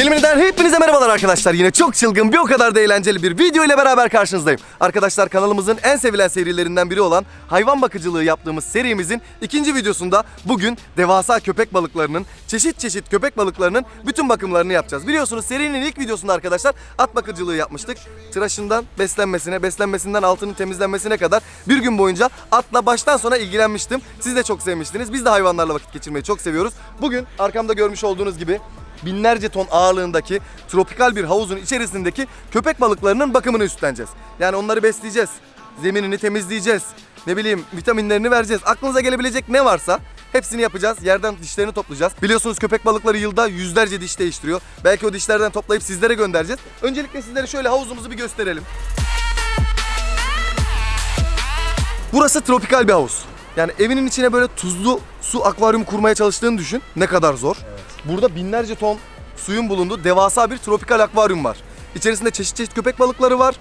Dilimini'den hepinize merhabalar arkadaşlar. Yine çok çılgın bir o kadar da eğlenceli bir video ile beraber karşınızdayım. Arkadaşlar kanalımızın en sevilen serilerinden biri olan hayvan bakıcılığı yaptığımız serimizin ikinci videosunda bugün devasa köpek balıklarının, çeşit çeşit köpek balıklarının bütün bakımlarını yapacağız. Biliyorsunuz serinin ilk videosunda arkadaşlar at bakıcılığı yapmıştık. Tıraşından beslenmesine, beslenmesinden altının temizlenmesine kadar bir gün boyunca atla baştan sona ilgilenmiştim. Siz de çok sevmiştiniz. Biz de hayvanlarla vakit geçirmeyi çok seviyoruz. Bugün arkamda görmüş olduğunuz gibi binlerce ton ağırlığındaki tropikal bir havuzun içerisindeki köpek balıklarının bakımını üstleneceğiz. Yani onları besleyeceğiz. Zeminini temizleyeceğiz. Ne bileyim vitaminlerini vereceğiz. Aklınıza gelebilecek ne varsa hepsini yapacağız. Yerden dişlerini toplayacağız. Biliyorsunuz köpek balıkları yılda yüzlerce diş değiştiriyor. Belki o dişlerden toplayıp sizlere göndereceğiz. Öncelikle sizlere şöyle havuzumuzu bir gösterelim. Burası tropikal bir havuz. Yani evinin içine böyle tuzlu su akvaryum kurmaya çalıştığını düşün. Ne kadar zor. Burada binlerce ton suyun bulunduğu devasa bir tropikal akvaryum var. İçerisinde çeşit çeşit köpek balıkları var.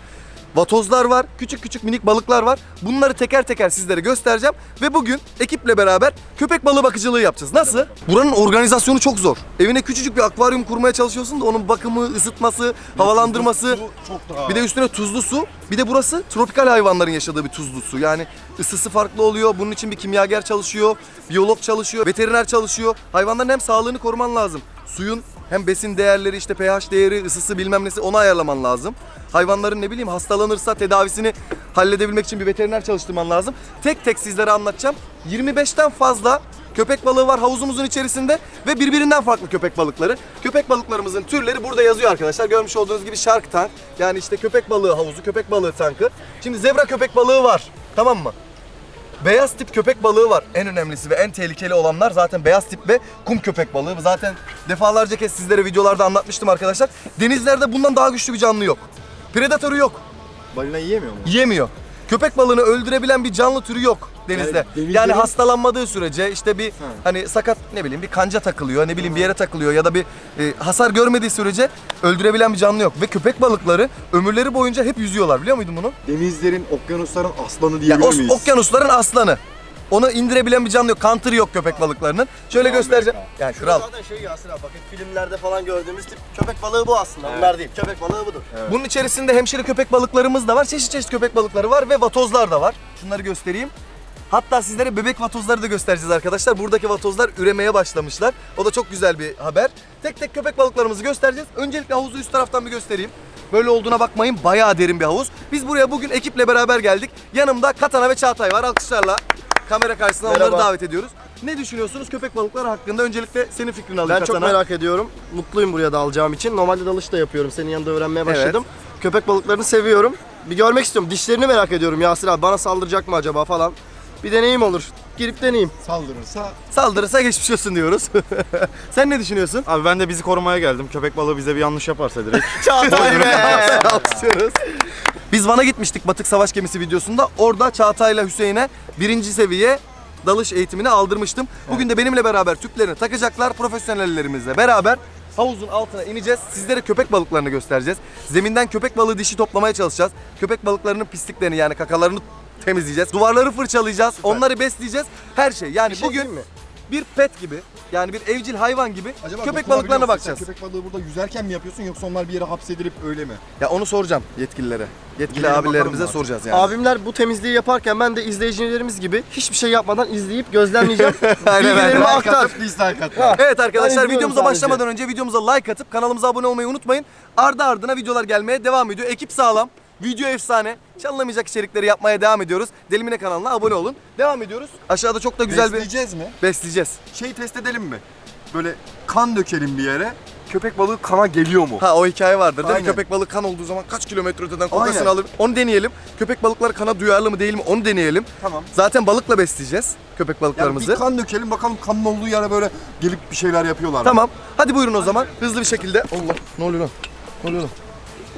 Vatozlar var, küçük küçük minik balıklar var. Bunları teker teker sizlere göstereceğim. Ve bugün ekiple beraber köpek balığı bakıcılığı yapacağız. Nasıl? Buranın organizasyonu çok zor. Evine küçücük bir akvaryum kurmaya çalışıyorsun da onun bakımı, ısıtması, havalandırması. çok daha. Bir de üstüne tuzlu su. Bir de burası tropikal hayvanların yaşadığı bir tuzlu su. Yani ısısı farklı oluyor. Bunun için bir kimyager çalışıyor, biyolog çalışıyor, veteriner çalışıyor. Hayvanların hem sağlığını koruman lazım. Suyun hem besin değerleri işte pH değeri, ısısı bilmem nesi onu ayarlaman lazım. Hayvanların ne bileyim hastalanırsa tedavisini halledebilmek için bir veteriner çalıştırman lazım. Tek tek sizlere anlatacağım. 25'ten fazla köpek balığı var havuzumuzun içerisinde ve birbirinden farklı köpek balıkları. Köpek balıklarımızın türleri burada yazıyor arkadaşlar. Görmüş olduğunuz gibi shark tank yani işte köpek balığı havuzu, köpek balığı tankı. Şimdi zebra köpek balığı var. Tamam mı? Beyaz tip köpek balığı var. En önemlisi ve en tehlikeli olanlar zaten beyaz tip ve kum köpek balığı. Zaten defalarca kez sizlere videolarda anlatmıştım arkadaşlar. Denizlerde bundan daha güçlü bir canlı yok. Predatörü yok. Balina yiyemiyor mu? Yiyemiyor. Köpek balığını öldürebilen bir canlı türü yok denizde. Yani Yani, hastalanmadığı sürece işte bir hani sakat ne bileyim bir kanca takılıyor, ne bileyim bir yere takılıyor ya da bir e, hasar görmediği sürece öldürebilen bir canlı yok. Ve köpek balıkları ömürleri boyunca hep yüzüyorlar biliyor muydun bunu? Denizlerin, okyanusların aslanı Ya diyebilir o, miyiz? okyanusların aslanı. Onu indirebilen bir canlı yok. Counter yok köpek balıklarının. Şöyle göstereceğim. Yani kral. Zaten şey Yasir abi bakın filmlerde falan gördüğümüz tip köpek balığı bu aslında. Bunlar değil. Köpek balığı budur. Bunun içerisinde hemşire köpek balıklarımız da var. Çeşit çeşit köpek balıkları var ve vatozlar da var. Şunları göstereyim. Hatta sizlere bebek vatozları da göstereceğiz arkadaşlar. Buradaki vatozlar üremeye başlamışlar. O da çok güzel bir haber. Tek tek köpek balıklarımızı göstereceğiz. Öncelikle havuzu üst taraftan bir göstereyim. Böyle olduğuna bakmayın bayağı derin bir havuz. Biz buraya bugün ekiple beraber geldik. Yanımda Katana ve Çağatay var. Alkışlarla kamera karşısına onları Merhaba. davet ediyoruz. Ne düşünüyorsunuz köpek balıkları hakkında? Öncelikle senin fikrini alayım Ben çok Katana. merak ediyorum. Mutluyum buraya dalacağım için. Normalde dalış da yapıyorum. Senin yanında öğrenmeye başladım. Köpek balıklarını seviyorum. Bir görmek istiyorum. Dişlerini merak ediyorum Yasir abi. Bana saldıracak mı acaba falan. Bir deneyim olur. Girip deneyeyim. Saldırırsa Saldırırsa geçmiş olsun diyoruz. Sen ne düşünüyorsun? Abi ben de bizi korumaya geldim. Köpek balığı bize bir yanlış yaparsa direkt. Çağatay be! Alkışlıyoruz. Biz Van'a gitmiştik Batık Savaş Gemisi videosunda. Orada Çağatay'la Hüseyin'e birinci seviye dalış eğitimini aldırmıştım. Bugün de benimle beraber tüplerini takacaklar. Profesyonellerimizle beraber havuzun altına ineceğiz. Sizlere köpek balıklarını göstereceğiz. Zeminden köpek balığı dişi toplamaya çalışacağız. Köpek balıklarının pisliklerini yani kakalarını temizleyeceğiz. Duvarları fırçalayacağız. Onları besleyeceğiz. Her şey. Yani Bir şey bugün diyeyim mi? bir pet gibi yani bir evcil hayvan gibi acaba köpek dokunabiliyor balıklarına musun? bakacağız. Sen köpek balığı burada yüzerken mi yapıyorsun yoksa onlar bir yere hapsedilip öyle mi? Ya onu soracağım yetkililere. Yetkili Gidelim abilerimize bakalım soracağız yani. Abimler bu temizliği yaparken ben de izleyicilerimiz gibi hiçbir şey yapmadan izleyip gözlemleyeceğim. Aynen, Bilgilerimi aynen. aktar. Dislike. Evet arkadaşlar izliyorum videomuza sadece. başlamadan önce videomuza like atıp kanalımıza abone olmayı unutmayın. Ardı ardına videolar gelmeye devam ediyor. Ekip sağlam, video efsane. Çalınamayacak içerikleri yapmaya devam ediyoruz. Delimine kanalına abone olun. Devam ediyoruz. Aşağıda çok da güzel bir Besleyeceğiz mi? besleyeceğiz. Şey test edelim mi? Böyle kan dökelim bir yere. Köpek balığı kana geliyor mu? Ha o hikaye vardır değil mi? Aynen. Köpek balığı kan olduğu zaman kaç kilometre öteden kokasını Aynen. alır. Onu deneyelim. Köpek balıkları kana duyarlı mı değil mi onu deneyelim. Tamam. Zaten balıkla besleyeceğiz köpek Yani balıklarımızı. bir kan dökelim bakalım kanın olduğu yere böyle gelip bir şeyler yapıyorlar. mı? Tamam. Hadi buyurun o zaman. Hızlı bir şekilde. Allah. Ne oluyor lan? Ne oluyor lan?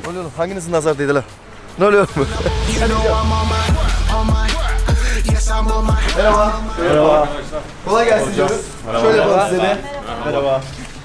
Ne oluyor lan? Hanginizin nazar değdiler? Ne oluyor? Merhaba. Merhaba. Kolay gelsin diyoruz. Şöyle yapalım size de.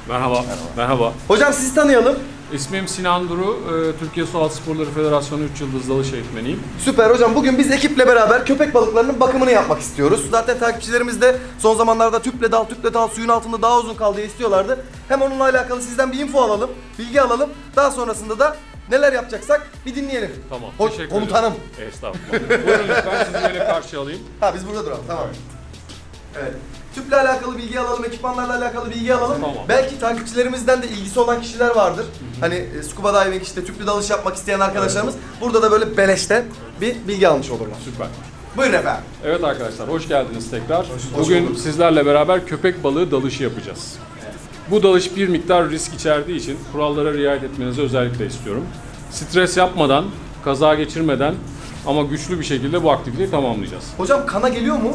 Merhaba. Merhaba. Hocam sizi tanıyalım. İsmim Sinan Duru, e, Türkiye Sualtı Sporları Federasyonu 3 yıldız dalış eğitmeniyim. Süper hocam. Bugün biz ekiple beraber köpek balıklarının bakımını yapmak istiyoruz. Zaten takipçilerimiz de son zamanlarda tüple dal, tüple dal, suyun altında daha uzun kal diye istiyorlardı. Hem onunla alakalı sizden bir info alalım, bilgi alalım. Daha sonrasında da neler yapacaksak bir dinleyelim. Tamam, Ho- teşekkür komutanım. ederim. Estağfurullah. Buyurun lütfen sizi böyle karşı alayım. Ha biz burada duralım. Tamam. Evet. Tüple alakalı bilgi alalım, ekipmanlarla alakalı bilgi alalım. Tamam. Belki takipçilerimizden de ilgisi olan kişiler vardır. Hani e, scuba diving işte tüplü dalış yapmak isteyen arkadaşlarımız burada da böyle beleşte bir bilgi almış olurlar. Süper. Buyurun efendim. Evet arkadaşlar, hoş geldiniz tekrar. Bugün sizlerle beraber köpek balığı dalışı yapacağız. Bu dalış bir miktar risk içerdiği için kurallara riayet etmenizi özellikle istiyorum. Stres yapmadan, kaza geçirmeden ama güçlü bir şekilde bu aktiviteyi tamamlayacağız. Hocam kana geliyor mu?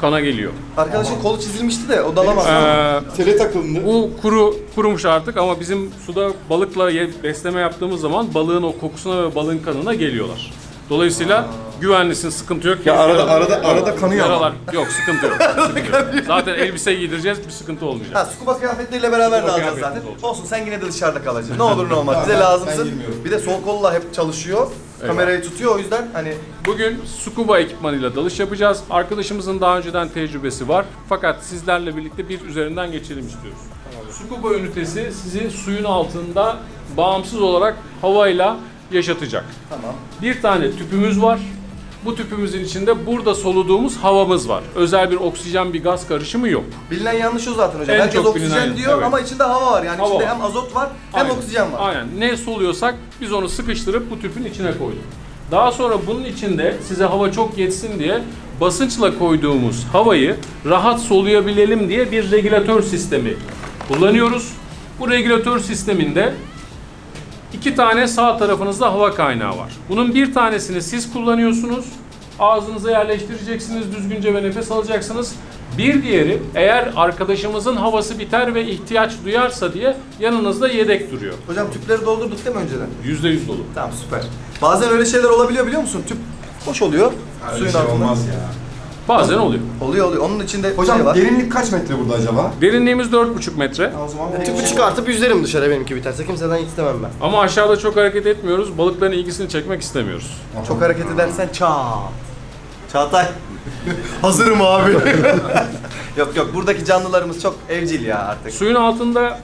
Kana geliyor. Arkadaşın kolu çizilmişti de o dalamaz. Ee, Tele takıldı. Bu kuru kurumuş artık ama bizim suda balıkla ye- besleme yaptığımız zaman balığın o kokusuna ve balığın kanına geliyorlar. Dolayısıyla güvenlisin, sıkıntı yok. Ya arada arada arada kanıyor ama. Yaralar yok, sıkıntı yok. sıkıntı yok. Zaten elbise giydireceğiz, bir sıkıntı olmayacak. Ha scuba kıyafetleriyle beraber de alacağız zaten. kıyafetimiz olacak. Olsun sen yine de dışarıda kalacaksın. Ne olur ne olmaz. Bize lazımsın. girmiyorum. Bir de sol kolla hep çalışıyor. Kamerayı tutuyor o yüzden hani Bugün scuba ekipmanıyla dalış yapacağız. Arkadaşımızın daha önceden tecrübesi var. Fakat sizlerle birlikte bir üzerinden geçelim istiyoruz. Scuba ünitesi sizi suyun altında bağımsız olarak havayla yaşatacak. tamam. Bir tane tüpümüz var. Bu tüpümüzün içinde burada soluduğumuz havamız var. Özel bir oksijen bir gaz karışımı yok. Bilinen yanlış o zaten hocam. En Herkes çok oksijen bilinen, diyor evet. ama içinde hava var. Yani Hava içinde var. hem azot var hem Aynen. oksijen var. Aynen. Ne soluyorsak biz onu sıkıştırıp bu tüpün içine koyduk. Daha sonra bunun içinde size hava çok yetsin diye basınçla koyduğumuz havayı rahat soluyabilelim diye bir regülatör sistemi kullanıyoruz. Bu regülatör sisteminde iki tane sağ tarafınızda hava kaynağı var. Bunun bir tanesini siz kullanıyorsunuz. Ağzınıza yerleştireceksiniz düzgünce ve nefes alacaksınız. Bir diğeri eğer arkadaşımızın havası biter ve ihtiyaç duyarsa diye yanınızda yedek duruyor. Hocam tüpleri doldurduk değil mi önceden? %100 dolu. Tamam süper. Bazen öyle şeyler olabiliyor biliyor musun? Tüp boş oluyor. suyun şey altında. olmaz ya. Bazen oluyor. Oluyor oluyor. Onun içinde Hocam şey var. derinlik kaç metre burada acaba? Derinliğimiz 4,5 metre. O zaman Tüpü çıkartıp yüzerim dışarı benimki biterse. Kimseden istemem ben. Ama aşağıda çok hareket etmiyoruz. Balıkların ilgisini çekmek istemiyoruz. Çok hareket edersen çat. Çağatay. Hazırım abi. yok yok buradaki canlılarımız çok evcil ya artık. Suyun altında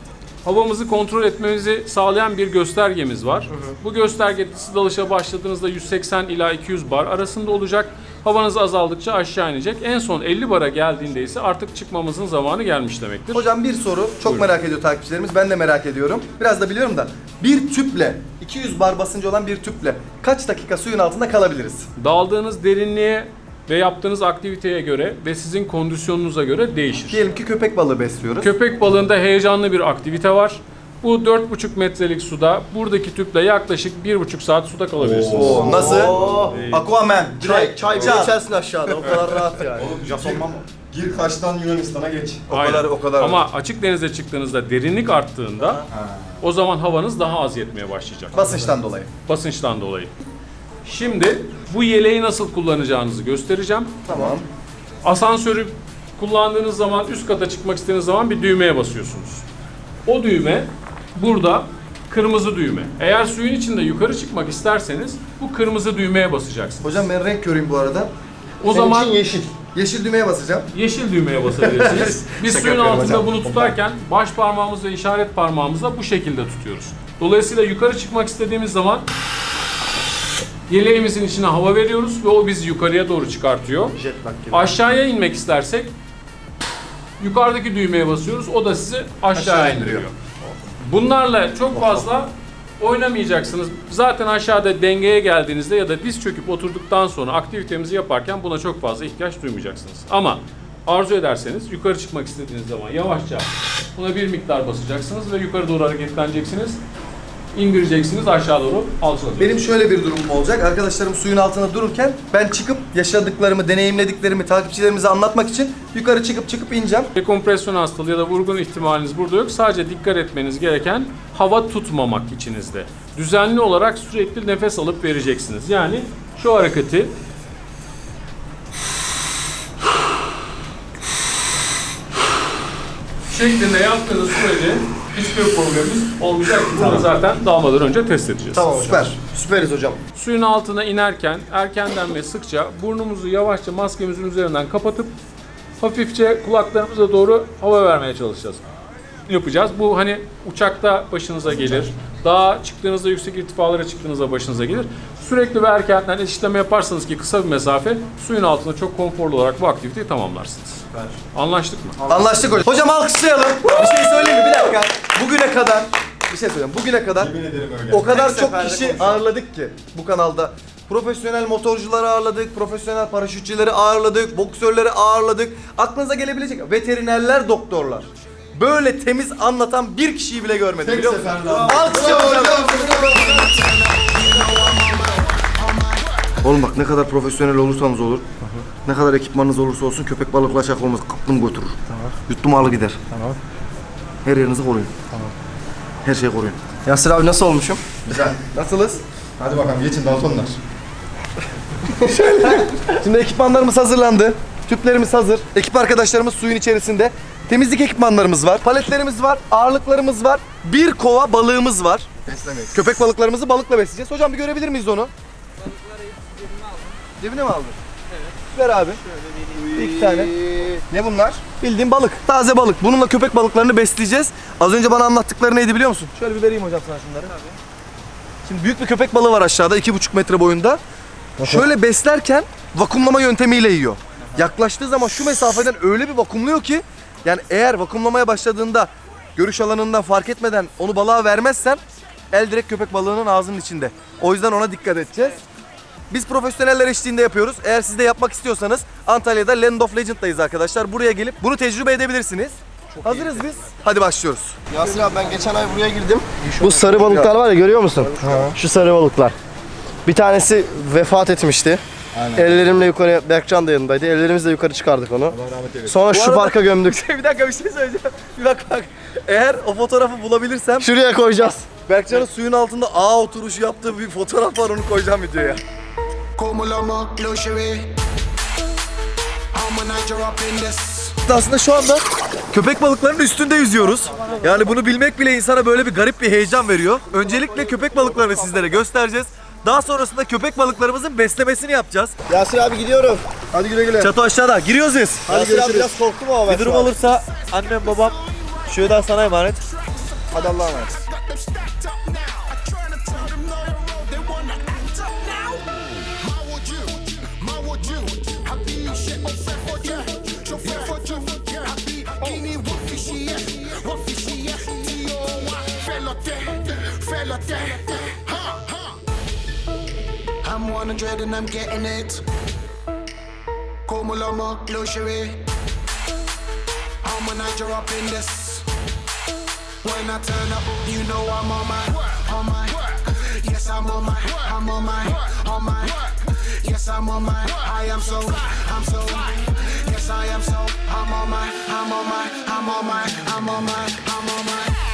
havamızı kontrol etmemizi sağlayan bir göstergemiz var. Bu gösterge siz dalışa başladığınızda 180 ila 200 bar arasında olacak. Havanız azaldıkça aşağı inecek. En son 50 bara geldiğinde ise artık çıkmamızın zamanı gelmiş demektir. Hocam bir soru çok Buyurun. merak ediyor takipçilerimiz. Ben de merak ediyorum. Biraz da biliyorum da bir tüple 200 bar basıncı olan bir tüple kaç dakika suyun altında kalabiliriz? Daldığınız derinliğe ve yaptığınız aktiviteye göre ve sizin kondisyonunuza göre değişir. Diyelim ki köpek balığı besliyoruz. Köpek balığında heyecanlı bir aktivite var. Bu 4,5 metrelik suda buradaki tüple yaklaşık 1,5 saat suda kalabilirsiniz. Oo, nasıl? Oo. Aquaman. Çay, Direkt. çay bile içersin aşağıda. O kadar rahat yani. Gir Kaş'tan Yunanistan'a geç. O kadar o kadar. Ama açık denize çıktığınızda derinlik arttığında o zaman havanız daha az yetmeye başlayacak. basınçtan dolayı. Basınçtan dolayı. Şimdi bu yeleği nasıl kullanacağınızı göstereceğim. Tamam. Asansörü kullandığınız zaman üst kata çıkmak istediğiniz zaman bir düğmeye basıyorsunuz. O düğme burada kırmızı düğme. Eğer suyun içinde yukarı çıkmak isterseniz bu kırmızı düğmeye basacaksınız. Hocam ben renk göreyim bu arada. O Senin zaman için yeşil. Yeşil düğmeye basacağım. yeşil düğmeye basabilirsiniz. Biz Şaka suyun yapıyorum altında hocam. bunu tutarken baş parmağımızla işaret parmağımızla bu şekilde tutuyoruz. Dolayısıyla yukarı çıkmak istediğimiz zaman yeleğimizin içine hava veriyoruz ve o bizi yukarıya doğru çıkartıyor. Jetlag gibi. Aşağıya inmek istersek yukarıdaki düğmeye basıyoruz. O da sizi aşağı Aşağı indiriyor. indiriyor. Bunlarla çok fazla oynamayacaksınız. Zaten aşağıda dengeye geldiğinizde ya da diz çöküp oturduktan sonra aktivitemizi yaparken buna çok fazla ihtiyaç duymayacaksınız. Ama arzu ederseniz yukarı çıkmak istediğiniz zaman yavaşça buna bir miktar basacaksınız ve yukarı doğru hareketleneceksiniz. İndireceksiniz aşağı doğru alçalacaksınız. Benim şöyle bir durumum olacak. Arkadaşlarım suyun altında dururken ben çıkıp yaşadıklarımı, deneyimlediklerimi takipçilerimize anlatmak için yukarı çıkıp çıkıp ineceğim. Dekompresyon hastalığı ya da vurgun ihtimaliniz burada yok. Sadece dikkat etmeniz gereken hava tutmamak içinizde. Düzenli olarak sürekli nefes alıp vereceksiniz. Yani şu hareketi şeklinde yaptığınız sürece hiçbir problemimiz olmayacak. Bunu zaten dalmadan önce test edeceğiz. Tamam hocam. Süper. Süperiz hocam. Suyun altına inerken erkenden ve sıkça burnumuzu yavaşça maskemizin üzerinden kapatıp hafifçe kulaklarımıza doğru hava vermeye çalışacağız. Yapacağız. Bu hani uçakta başınıza gelir. Dağa çıktığınızda yüksek irtifalara çıktığınızda başınıza gelir. Sürekli ve erkenden eşitleme yaparsanız ki kısa bir mesafe suyun altında çok konforlu olarak bu aktiviteyi tamamlarsınız. Anlaştık mı? Anlaştık hocam. Hocam alkışlayalım. Bir şey söyleyeyim mi? Bir dakika. Bugüne kadar bir şey söyleyeyim. Bugüne kadar o kadar çok kişi ağırladık ki bu kanalda. Profesyonel motorcuları ağırladık, profesyonel paraşütçüleri ağırladık, boksörleri ağırladık. Aklınıza gelebilecek veterinerler, doktorlar. Böyle temiz anlatan bir kişiyi bile görmedim biliyor musun? Alkışlayalım hocam. Oğlum bak ne kadar profesyonel olursanız olur, ne kadar ekipmanınız olursa olsun köpek balıkla şaka olmaz. Kaptım götürür. Yuttum ağlı gider. Tamam. Her yerinizi koruyun. Her şeyi koruyun. Yasir abi nasıl olmuşum? Güzel. Nasılız? Hadi bakalım geçin Daltonlar. Şimdi ekipmanlarımız hazırlandı. Tüplerimiz hazır. Ekip arkadaşlarımız suyun içerisinde. Temizlik ekipmanlarımız var. Paletlerimiz var. Ağırlıklarımız var. Bir kova balığımız var. Beslemeyiz. Köpek balıklarımızı balıkla besleyeceğiz. Hocam bir görebilir miyiz onu? Cebine mi aldın? Evet. Ver abi. İki tane. Ne bunlar? Bildiğin balık. Taze balık. Bununla köpek balıklarını besleyeceğiz. Az önce bana anlattıkları neydi biliyor musun? Şöyle bir vereyim hocam sana şunları. Şimdi büyük bir köpek balığı var aşağıda. iki buçuk metre boyunda. Şöyle beslerken vakumlama yöntemiyle yiyor. Yaklaştığı zaman şu mesafeden öyle bir vakumluyor ki yani eğer vakumlamaya başladığında görüş alanından fark etmeden onu balığa vermezsen el direkt köpek balığının ağzının içinde. O yüzden ona dikkat edeceğiz. Biz profesyoneller eşliğinde yapıyoruz. Eğer siz de yapmak istiyorsanız Antalya'da Land of Legend'dayız arkadaşlar. Buraya gelip bunu tecrübe edebilirsiniz. Hazırız biz. Hadi başlıyoruz. Yasir abi ben geçen ay buraya girdim. Bu sarı balıklar var ya görüyor musun? Şu sarı balıklar. Bir tanesi vefat etmişti. Ellerimle yukarı, Berkcan da yanındaydı. Ellerimizle yukarı çıkardık onu. Sonra şu arada- parka gömdük. bir dakika bir şey söyleyeceğim. Bir bak bak. Eğer o fotoğrafı bulabilirsem Şuraya koyacağız. Berkcan'ın suyun altında ağ oturuşu yaptığı bir fotoğraf var onu koyacağım videoya. Como in this. Aslında şu anda köpek balıklarının üstünde yüzüyoruz. Yani bunu bilmek bile insana böyle bir garip bir heyecan veriyor. Öncelikle köpek balıklarını sizlere göstereceğiz. Daha sonrasında köpek balıklarımızın beslemesini yapacağız. Yasir abi gidiyorum. Hadi güle güle. Çatı aşağıda. Giriyoruz biz. Yasir abi biraz korktu mu ama? Bir durum olursa annem babam şu da sana emanet. Hadi Allah'a emanet. I'm 100 and I'm getting it. Como lomo, luxury. I'm a Niger up in this. When I turn up, you know I'm on my, on my. Yes, I'm on my, I'm on my, on my. Yes, I'm on my. I am so, I'm so. Yes, I am so. I'm on my, I'm on my, I'm on my, I'm on my, I'm on my. I'm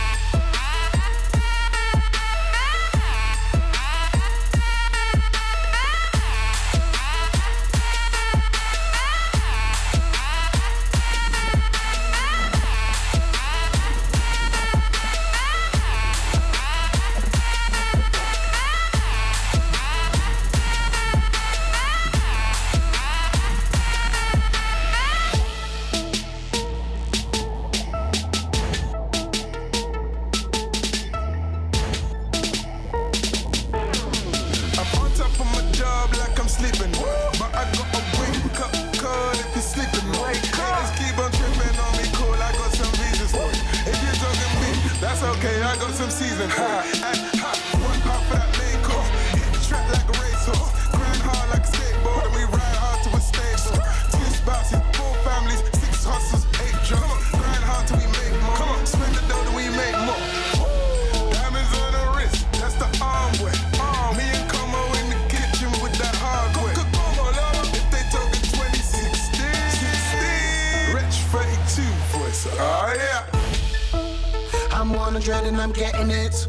I'm getting it.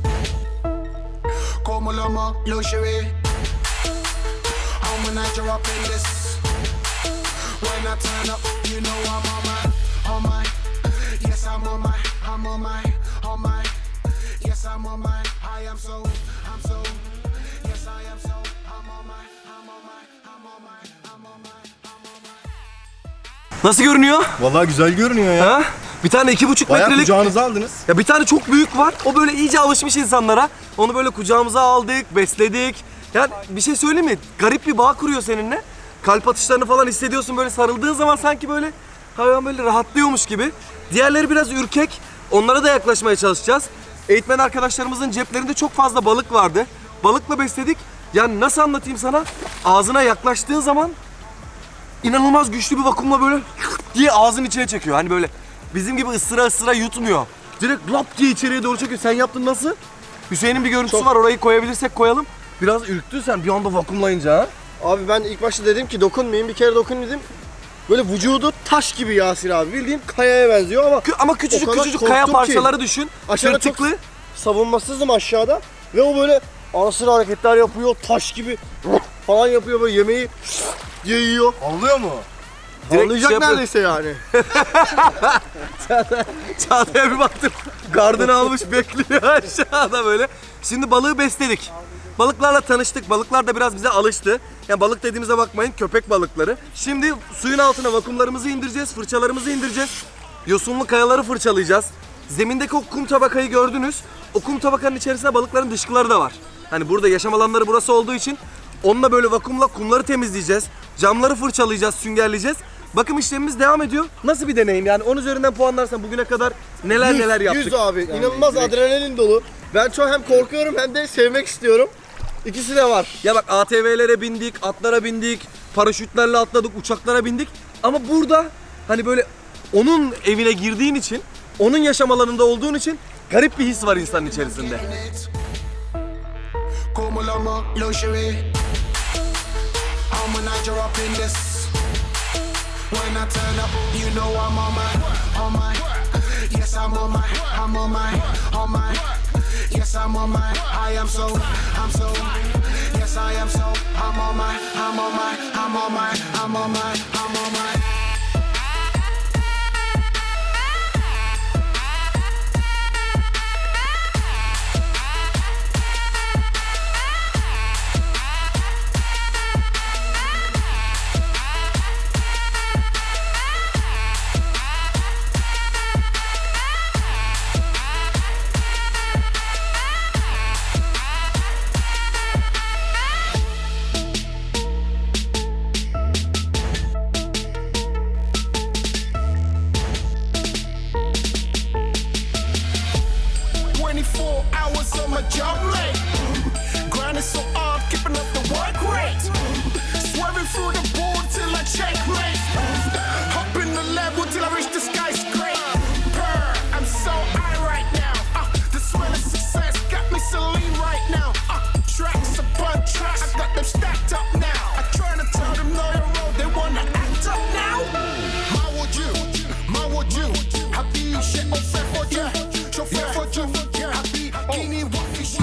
Como lomo, luxury. I'm a Niger up in this. When I turn up, you know I'm on my, on my. Yes, I'm on my, I'm on my, on my. Yes, I'm on my, I am so, I'm so. Yes, I am so, I'm on my, I'm on my, I'm on my, I'm on my, I'm on my. Nasıl görünüyor? Vallahi güzel görünüyor ya. Ha? Bir tane iki buçuk Bayağı metrelik kucağınıza aldınız. Ya bir tane çok büyük var. O böyle iyice alışmış insanlara. Onu böyle kucağımıza aldık, besledik. Yani bir şey söyleyeyim mi? Garip bir bağ kuruyor seninle. Kalp atışlarını falan hissediyorsun böyle sarıldığın zaman sanki böyle hayvan böyle rahatlıyormuş gibi. Diğerleri biraz ürkek. Onlara da yaklaşmaya çalışacağız. Eğitmen arkadaşlarımızın ceplerinde çok fazla balık vardı. Balıkla besledik. Yani nasıl anlatayım sana? Ağzına yaklaştığın zaman inanılmaz güçlü bir vakumla böyle diye ağzın içine çekiyor. Hani böyle bizim gibi ısıra ısıra yutmuyor. Direkt lap diye içeriye doğru çekiyor. Sen yaptın nasıl? Hüseyin'in bir görüntüsü var. Orayı koyabilirsek koyalım. Biraz ürktün sen bir anda vakumlayınca ha. Abi ben ilk başta dedim ki dokunmayayım bir kere dokun dedim. Böyle vücudu taş gibi Yasir abi bildiğin kayaya benziyor ama Kü- Ama küçücük O kadar küçücük kaya korktum ki. parçaları düşün. Aşağıda çok- Tırtıklı. savunmasızım aşağıda ve o böyle anasını hareketler yapıyor taş gibi falan yapıyor böyle yemeği diye yiyor. Anlıyor mu? Direkt Anlayacak şey yapıyor. neredeyse yani. Çağatay'a bir baktım. Gardını almış bekliyor aşağıda böyle. Şimdi balığı besledik. Balıklarla tanıştık. Balıklar da biraz bize alıştı. Yani balık dediğimize bakmayın köpek balıkları. Şimdi suyun altına vakumlarımızı indireceğiz, fırçalarımızı indireceğiz. Yosunlu kayaları fırçalayacağız. Zemindeki o kum tabakayı gördünüz. O kum tabakanın içerisinde balıkların dışkıları da var. Hani burada yaşam alanları burası olduğu için onunla böyle vakumla kumları temizleyeceğiz. Camları fırçalayacağız, süngerleyeceğiz. Bakım işlemimiz devam ediyor. Nasıl bir deneyim yani? 10 üzerinden puanlarsan bugüne kadar neler Yüz, neler yaptık. Yüz abi inanılmaz adrenalin dolu. Ben çok hem korkuyorum hem de sevmek istiyorum. İkisi de var. Ya bak ATV'lere bindik, atlara bindik, paraşütlerle atladık, uçaklara bindik. Ama burada hani böyle onun evine girdiğin için, onun yaşam alanında olduğun için garip bir his var insanın içerisinde. I'm a night up in this. When I turn up, you know I'm on my, on my. Yes, I'm on my, I'm on my, on my. Yes, I'm on my, I am so, I'm so. Yes, I am so, I'm on my, I'm on my, I'm on my, I'm on my, I'm on my.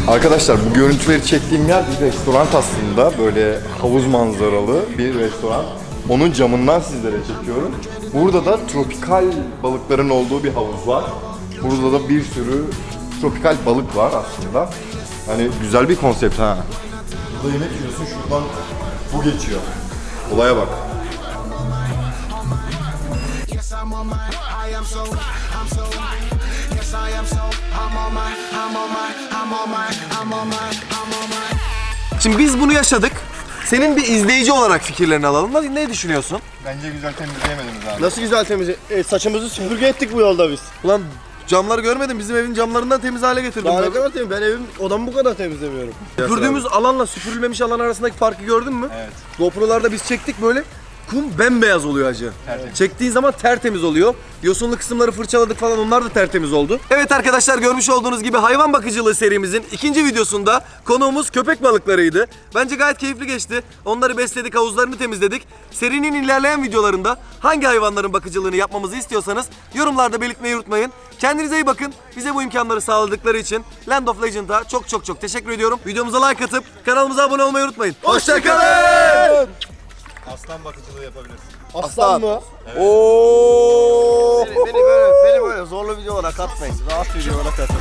Arkadaşlar bu görüntüleri çektiğim yer bir restoran aslında. Böyle havuz manzaralı bir restoran. Onun camından sizlere çekiyorum. Burada da tropikal balıkların olduğu bir havuz var. Burada da bir sürü tropikal balık var aslında. Hani güzel bir konsept ha. Burada yemek yiyorsun şuradan bu geçiyor. Olaya bak. Yes, I'm on my, I am so, I'm so. Yes, I am so, I'm on my, I'm on my, I'm on my, I'm on my, I'm on my. Şimdi biz bunu yaşadık. Senin bir izleyici olarak fikirlerini alalım. Ne, ne düşünüyorsun? Bence güzel temizleyemediniz abi. Nasıl güzel temizle. E, saçımızı süpürge ettik bu yolda biz. Ulan camları görmedim. Bizim evin camlarından temiz hale getirdim. Daha ne ben. kadar temiz. Ben evim odamı bu kadar temizlemiyorum. Süpürdüğümüz alanla süpürülmemiş alan arasındaki farkı gördün mü? Evet. GoPro'larda biz çektik böyle kum bembeyaz oluyor acı. Çektiğin zaman tertemiz oluyor. Yosunlu kısımları fırçaladık falan onlar da tertemiz oldu. Evet arkadaşlar görmüş olduğunuz gibi hayvan bakıcılığı serimizin ikinci videosunda konuğumuz köpek balıklarıydı. Bence gayet keyifli geçti. Onları besledik, havuzlarını temizledik. Serinin ilerleyen videolarında hangi hayvanların bakıcılığını yapmamızı istiyorsanız yorumlarda belirtmeyi unutmayın. Kendinize iyi bakın. Bize bu imkanları sağladıkları için Land of Legend'a çok çok çok teşekkür ediyorum. Videomuza like atıp kanalımıza abone olmayı unutmayın. Hoşçakalın. Aslan bakıcılığı yapabilirsin. Aslan mı? Oo! Beni, beni böyle beni böyle zorlu videolara katmayın. Rahat videolara katın.